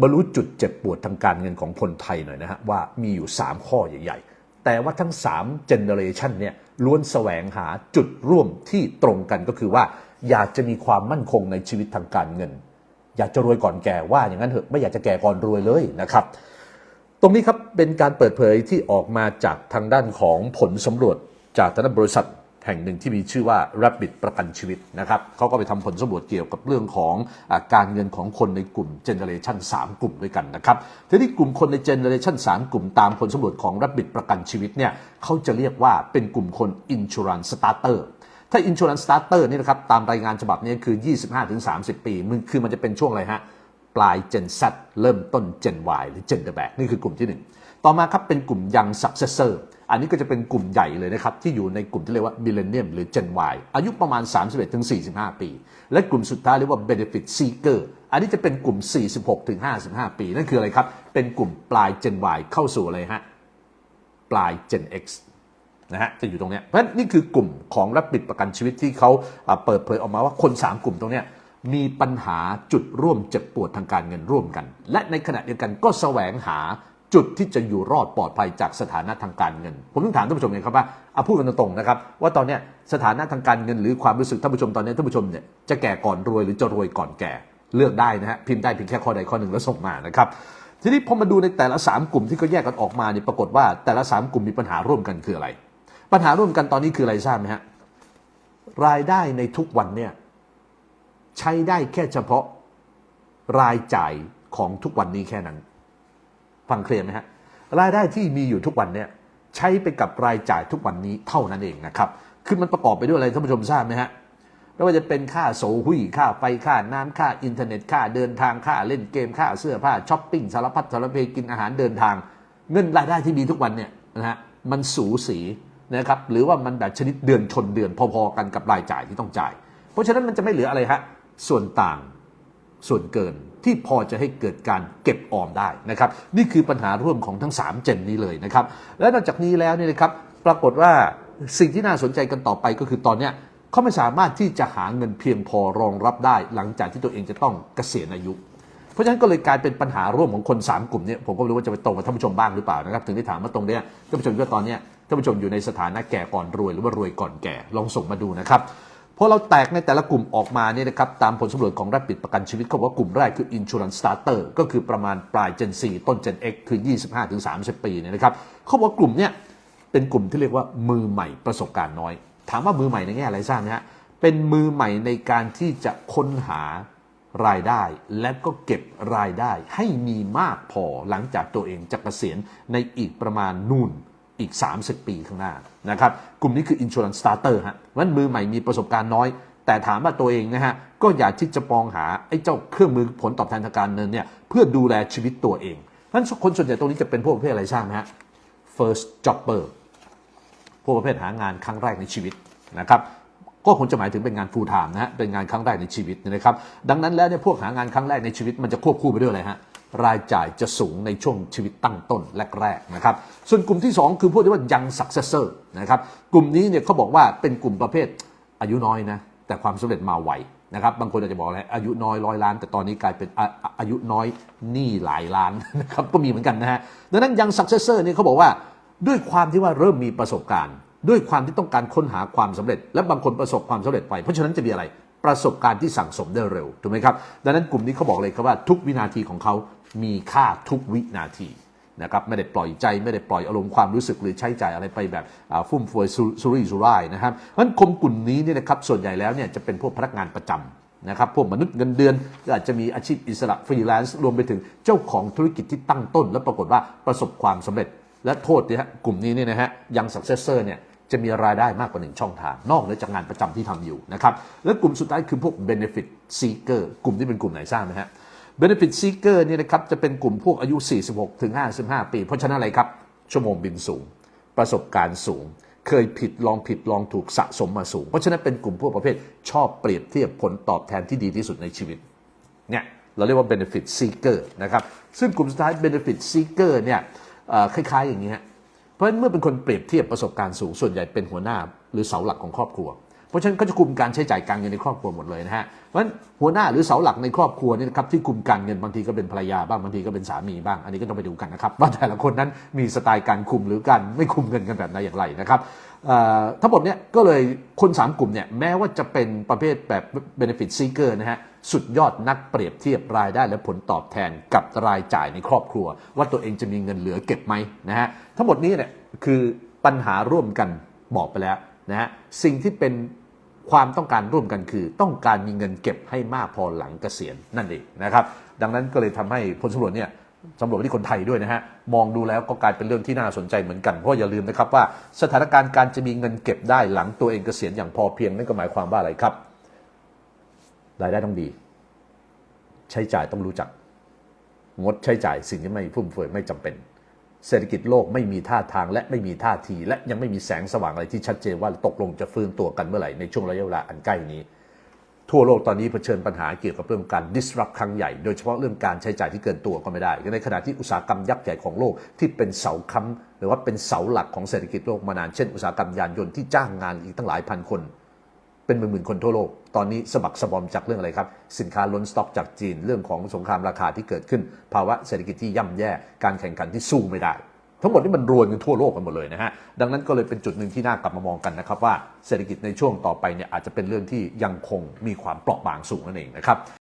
บรรลุจุดเจ็บปวดทางการเงินของคนไทยหน่อยนะฮะว่ามีอยู่ 3 ข้อใหญ่ๆ แต่ว่าทั้ง3เจเนอเรชันเนี่ยล้วนแสวงหาจุดร่วมที่ตรงกันก็คือว่า อยากจะมีความมั่นคงในชีวิตทางการเงิน อยากจะรวยก่อนแก่ว่าอย่างนั้นเถอะไม่อยากจะแก่ก่อนรวยเลยนะครับ ตรงนี้ครับเป็นการเปิดเผยที่ออกมาจากทางด้านของผลสำรวจจากทางด้านบริษัท แห่งหนึ่งที่มีชื่อว่า Rabbit ประกันชีวิตนะครับเขาก็ไปทำผลสำรวจเกี่ยวกับเรื่องของอการเงินของคนในกลุ่มเจเนเรชัน3กลุ่มด้วยกันนะครับทีนี้กลุ่มคนในเจเนเรชัน3กลุ่มตามผลสำรวจของ Rabbit ประกันชีวิตเนี่ยเขาจะเรียกว่าเป็นกลุ่มคน Insurance Starter ถ้า Insurance Starter นี่นะครับตามรายงานฉบับนี้คือ 25-30 ปีมันคือมันจะเป็นช่วงอะไรฮะปลาย Gen Z เริ่มต้น Gen Y หรือ Gen the Back นี่คือกลุ่มที่ 1 ต่อมาครับเป็นกลุ่ม Young Successor อันนี้ก็จะเป็นกลุ่มใหญ่เลยนะครับ ที่อยู่ในกลุ่มที่เรียกว่า Millennium หรือ Gen Y อายุประมาณ 31-45 ปี และกลุ่มสุดท้ายเรียกว่า Benefit Seeker อันนี้จะเป็นกลุ่ม 46-55 ปี นั่นคืออะไรครับ เป็นกลุ่มปลาย Gen Y เข้าสู่อะไรฮะปลาย Gen X นะฮะจะอยู่ตรงเนี้ยเพราะนั้นนี่คือกลุ่มของรับปิดประกันชีวิตที่เขาเปิดเผยออกมาว่าคน 3 กลุ่มตรงเนี้ยมีปัญหาจุดร่วมเจ็บปวดทางการเงินร่วมกัน และในขณะเดียวกันก็แสวงหา จุดที่จะอยู่รอดปลอดภัยจากสถานะทางการเงิน ผมต้องถามท่านผู้ชมไงครับว่าเอาพูดกันตรงๆนะครับว่าตอนนี้สถานะทางการเงินหรือความรู้สึกท่านผู้ชมตอนนี้ท่านผู้ชมเนี่ยจะแก่ก่อนรวยหรือจะรวยก่อนแก่เลือกได้นะฮะพิมพ์ได้เพียงแค่ข้อใดข้อหนึ่งแล้วส่งมานะครับทีนี้พอมาดูในแต่ละ 3 กลุ่มที่เขาแยกกันออกมาเนี่ยปรากฏว่าแต่ละ 3 กลุ่มมีปัญหาร่วมกันคืออะไร ปัญหาร่วมกันตอนนี้คืออะไรทราบไหมฮะรายได้ในทุกวันเนี่ยใช้ได้แค่เฉพาะรายจ่ายของทุกวันนี้แค่นั้น ฟังเคลียร์ไหมฮะรายได้ที่มีอยู่ทุกวันเนี่ยใช้ไปกับรายจ่ายทุกวันนี้เท่านั้นเองนะครับคือมันประกอบไปด้วยอะไรท่านผู้ชมทราบไหมฮะไม่ว่าจะเป็นค่าโซหุยค่าไฟค่าน้ำค่าอินเทอร์เน็ตค่าเดินทางค่าเล่นเกมค่าเสื้อผ้าช้อปปิ้งสารพัดสารเพกินอาหารเดินทาง เงินรายได้ที่มีทุกวันเนี่ยนะฮะมันสูสีนะครับหรือว่ามันแบบชนิดเดือนชนเดือนพอๆกันกับรายจ่ายที่ต้องจ่าย เพราะฉะนั้นมันจะไม่เหลืออะไรฮะส่วนต่าง ส่วนเกินที่พอจะให้เกิดการเก็บออมได้นะครับนี่คือปัญหาร่วมของทั้ง 3 เจนนี้เลยนะครับและนอกจากนี้แล้วเนี่ยนะครับปรากฏว่าสิ่งที่น่าสนใจกันต่อไปก็คือตอนเนี้ยเขาไม่สามารถที่จะหาเงินเพียงพอรองรับได้ หลังจากที่ตัวเองจะต้องเกษียณอายุ เพราะฉะนั้นก็เลยกลายเป็นปัญหาร่วมของคน 3 กลุ่มเนี้ผมก็ไม่รู้ว่าจะไปตรงกับท่านผู้ชมบ้างหรือเปล่านะครับถึงได้ถามว่าตรงเนี้ยท่านผู้ชมคิดว่าตอนเนี้ยท่านผู้ชมอยู่ในสถานะแก่ก่อนรวยหรือว่ารวยก่อนแก่ลองส่งมาดูนะครับ พอเราแตกในแต่ละกลุ่มออกมาเนี่ยนะครับตามผลสำรวจของรับปิดประกันชีวิตเขาบอกว่ากลุ่มแรกคือ Insurance Starter ก็คือประมาณปลาย Gen 4 ต้น Gen X คือ 25-30 ปีเนี่ยนะครับเขาบอกว่ากลุ่มเนี้ยเป็นกลุ่มที่เรียกว่ามือใหม่ประสบการณ์น้อย ถามว่ามือใหม่ในแง่อะไรทราบไหมฮะเป็นมือใหม่ในการที่จะค้นหารายได้ และก็เก็บรายได้ให้มีมากพอหลังจากตัวเองจะเกษียณในอีกประมาณนู่น อีก 30 ปีข้างหน้านะครับกลุ่มนี้คือ insurance starter ฮะวันมือใหม่มีประสบการณ์น้อย แต่ถามว่าตัวเองนะฮะก็อยากที่จะมองหาไอ้เจ้าเครื่องมือผลตอบแทนทางการเงินเนี่ยเพื่อดูแลชีวิตตัวเองนั้นคนส่วนใหญ่ตรงนี้จะเป็นพวกประเภทอะไรทราบไหมฮะ first jobber พวกประเภทหางานครั้งแรกในชีวิตนะครับก็คงจะหมายถึงเป็นงาน full time นะฮะเป็นงานครั้งแรกในชีวิตนะครับดังนั้นแล้วเนี่ยพวกหางานครั้งแรกในชีวิตมันจะควบคู่ไปด้วยอะไรฮะ รายจ่ายจะสูงในช่วงชีวิตตั้งต้นแรกๆนะครับ ส่วนกลุ่มที่ 2 คือพวกที่ว่า young successor นะครับ กลุ่มนี้เนี่ยเขาบอกว่าเป็นกลุ่มประเภทอายุน้อยนะ แต่ความสำเร็จมาไวนะครับ บางคนอาจจะบอกอะไรอายุน้อยร้อยล้าน แต่ตอนนี้กลายเป็นอาอายุน้อยหนี้หลายล้านนะครับ ก็มีเหมือนกันนะฮะ ดังนั้น young successor เนี่ยเขาบอกว่าด้วยความที่ว่าเริ่มมีประสบการณ์ ด้วยความที่ต้องการค้นหาความสำเร็จ และบางคนประสบความสำเร็จไป เพราะฉะนั้นจะมีอะไรประสบการณ์ที่สั่งสมได้เร็วถูกไหมครับ ดังนั้นกลุ่มนี้เขาบอกเลยครับว่าทุกวินาทีของเขา มีค่าทุกวินาทีนะครับไม่ได้ปล่อยใจไม่ได้ปล่อยอารมณ์ความรู้สึกหรือใช้จ่ายอะไรไปแบบฟุ่มเฟือยสุรุ่ยสุร่ายนะครับเพราะฉะนั้นคนกลุ่มนี้เนี่ยนะครับส่วนใหญ่แล้วเนี่ยจะเป็นพวกพนักงานประจำนะครับพวกมนุษย์เงินเดือนก็อาจจะมีอาชีพอิสระฟรีแลนซ์รวมไปถึงเจ้าของธุรกิจที่ตั้งต้น และปรากฏว่าประสบความสำเร็จ และโทษเนี่ยฮะกลุ่มนี้เนี่ยนะฮะยัง successor เนี่ยจะมีรายได้มากกว่าหนึ่งช่องทาง นอกเหนือจากงานประจำที่ทำอยู่นะครับและกลุ่มสุดท้ายคือพวก benefit seeker กลุ่มที่เป็นกลุ่มไหนทราบไหมฮะ benefit seeker เนี่ยนะครับจะเป็นกลุ่มพวกอายุ 46 ถึง 55 ปี เพราะฉะนั้นอะไรครับ ชั่วโมงบินสูง ประสบการณ์สูง เคยผิดลองผิดลองถูกสะสมมาสูง เพราะฉะนั้นเป็นกลุ่มพวกประเภทชอบเปรียบเทียบผลตอบแทนที่ดีที่สุดในชีวิตเนี่ยเราเรียกว่า benefit seeker นะครับ ซึ่งกลุ่มสุดท้าย benefit seeker เนี่ยคล้ายๆอย่างนี้ฮะเพราะฉะนั้นเมื่อเป็นคนเปรียบเทียบประสบการณ์สูงส่วนใหญ่เป็นหัวหน้า หรือเสาหลักของครอบครัว เพราะฉะนั้นก็จะคุมการใช้จ่ายการเงินในครอบครัวหมดเลยนะฮะเพราะฉะนั้นหัวหน้าหรือเสาหลักในครอบครัวนี่นะครับที่คุมการเงินบางทีก็เป็นภรรยาบ้างบางทีก็เป็นสามีบ้างอันนี้ก็ต้องไปดูกันนะครับว่าแต่ละคนนั้นมีสไตล์การคุมหรือการไม่คุมเงินกันแบบไหนอย่างไรนะครับทั้งหมดเนี่ยก็เลยคนสามกลุ่มเนี่ยแม้ว่าจะเป็นประเภทแบบ benefit seeker นะฮะสุดยอดนักเปรียบเทียบรายได้และผลตอบแทนกับรายจ่ายในครอบครัว ว่าตัวเองจะมีเงินเหลือเก็บไหมนะฮะทั้งหมดนี้เนี่ยคือปัญหาร่วมกันบอกไปแล้ว นะฮะสิ่งที่เป็นความต้องการร่วมกันคือ ต้องการมีเงินเก็บให้มากพอหลังเกษียณนั่นเองนะครับ ดังนั้นก็เลยทำให้ผลสำรวจเนี่ยสำรวจที่คนไทยด้วยนะฮะมองดูแล้วก็กลายเป็นเรื่องที่น่าสนใจเหมือนกันเพราะอย่าลืมนะครับว่าสถานการณ์การจะมีเงินเก็บได้หลังตัวเองเกษียณอย่างพอเพียงนั่นก็หมายความว่าอะไรครับรายได้ต้องดี ใช้จ่ายต้องรู้จัก งดใช้จ่ายสิ่งที่ไม่ฟุ่มเฟือยไม่จำเป็น เศรษฐกิจโลกไม่มีท่าทางและไม่มีท่าที และยังไม่มีแสงสว่างอะไรที่ชัดเจนว่าตกลงจะฟื้นตัวกันเมื่อไหร่ในช่วงระยะเวลาอันใกล้นี้ ทั่วโลกตอนนี้เผชิญปัญหาเกี่ยวกับเรื่องการ disrupt ครั้งใหญ่ โดยเฉพาะเรื่องการใช้จ่ายที่เกินตัวก็ไม่ได้ ในขณะที่อุตสาหกรรมยักษ์ใหญ่ของโลกที่เป็นเสาค้ำหรือว่าเป็นเสาหลักของเศรษฐกิจโลกมานานเช่นอุตสาหกรรมยานยนต์ที่จ้างงานอีกตั้งหลายพันคน เป็นหมื่นๆคนทั่วโลก ตอนนี้สะบักสะบอมจากเรื่องอะไรครับ สินค้าล้นสต็อกจากจีน เรื่องของสงครามราคาที่เกิดขึ้น ภาวะเศรษฐกิจที่ย่ำแย่ การแข่งขันที่สู้ไม่ได้ ทั้งหมดนี่มันรวนกันทั่วโลกกันหมดเลยนะฮะ ดังนั้นก็เลยเป็นจุดหนึ่งที่น่ากลับมามองกันนะครับว่าเศรษฐกิจในช่วงต่อไปเนี่ยอาจจะเป็นเรื่องที่ยังคงมีความเปราะบางสูงนั่นเองนะครับ